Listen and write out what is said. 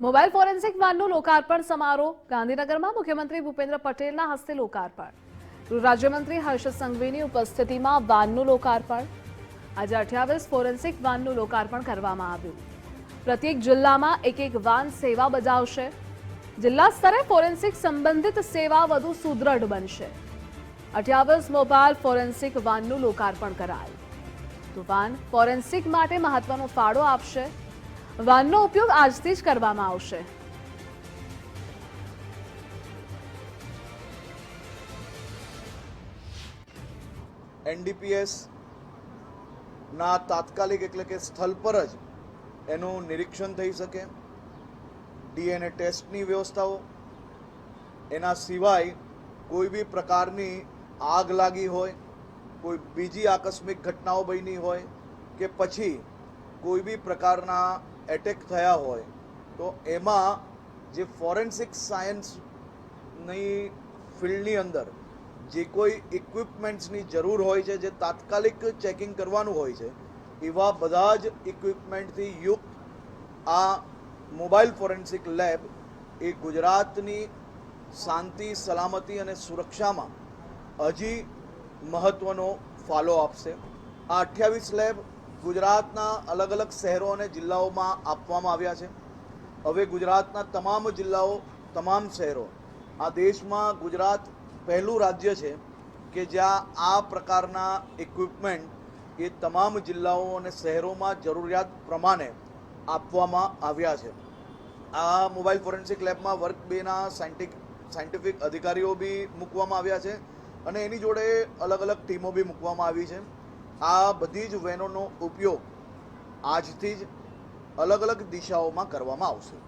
Mobile forensic વાનનું લોકાર્પણ સમારોહ. ગાંધીનગરમાં મુખ્યમંત્રી ભૂપેન્દ્ર પટેલના હસ્તે લોકાર્પણ. ગૃહ રાજ્યમંત્રી હર્ષ સંઘવીની ઉપસ્થિતિમાં વાનનું લોકાર્પણ. આજે અઠ્યાવીસ ફોરેન્સિક વાનનું લોકાર્પણ કરવામાં આવ્યું. પ્રત્યેક જિલ્લામાં એક એક વાન સેવા બજાવશે. જિલ્લા સ્તરે ફોરેન્સિક સંબંધિત સેવા વધુ સુદૃઢ બનશે. અઠ્યાવીસ મોબાઈલ ફોરેન્સિક વાનનું લોકાર્પણ કરાયું. તો વાન ફોરેન્સિક માટે મહત્વનો ફાળો આપશે. વાનનો ઉપયોગ આજથી જ કરવામાં આવશે. એનડીપીએસ ના તાત્કાલિક એટલે કે સ્થળ પર જ એનું નિરીક્ષણ થઈ શકે. ડીએનએ ટેસ્ટની વ્યવસ્થાઓ. એના સિવાય કોઈ બી પ્રકારની આગ લાગી હોય, કોઈ બીજી આકસ્મિક ઘટનાઓ બની હોય કે પછી કોઈ બી પ્રકારના એટેક થયા હોય, તો એમાં જે ફોરેન્સિક સાયન્સની ફિલ્ડની અંદર જે કોઈ ઇક્વિપમેન્ટ્સની જરૂર હોય છે, જે તાત્કાલિક ચેકિંગ કરવાનું હોય છે, એવા બધા જ ઇક્વિપમેન્ટથી યુક્ત આ મોબાઈલ ફોરેન્સિક લેબ એ ગુજરાતની શાંતિ, સલામતી અને સુરક્ષામાં હજી મહત્ત્વનો ફાળો આપશે. આ અઠ્યાવીસ લેબ ગુજરાતના અલગ અલગ શહેરો અને જિલ્લાઓમાં આપવામાં આવ્યા છે. હવે ગુજરાતના તમામ જિલ્લાઓ, તમામ શહેરો, આ દેશમાં ગુજરાત પહેલું રાજ્ય છે કે જ્યાં આ પ્રકારના ઇક્વિપમેન્ટ એ તમામ જિલ્લાઓ અને શહેરોમાં જરૂરિયાત પ્રમાણે આપવામાં આવ્યા છે. આ મોબાઈલ ફોરેન્સિક લેબમાં વર્ક બેના સાયન્ટિક સાયન્ટિફિક અધિકારીઓ બી મૂકવામાં આવ્યા છે અને એની જોડે અલગ અલગ ટીમો બી મૂકવામાં આવી છે. આ બધી જ વેનોનો ઉપયોગ આજથી જ અલગ અલગ દિશાઓમાં કરવામાં આવશે.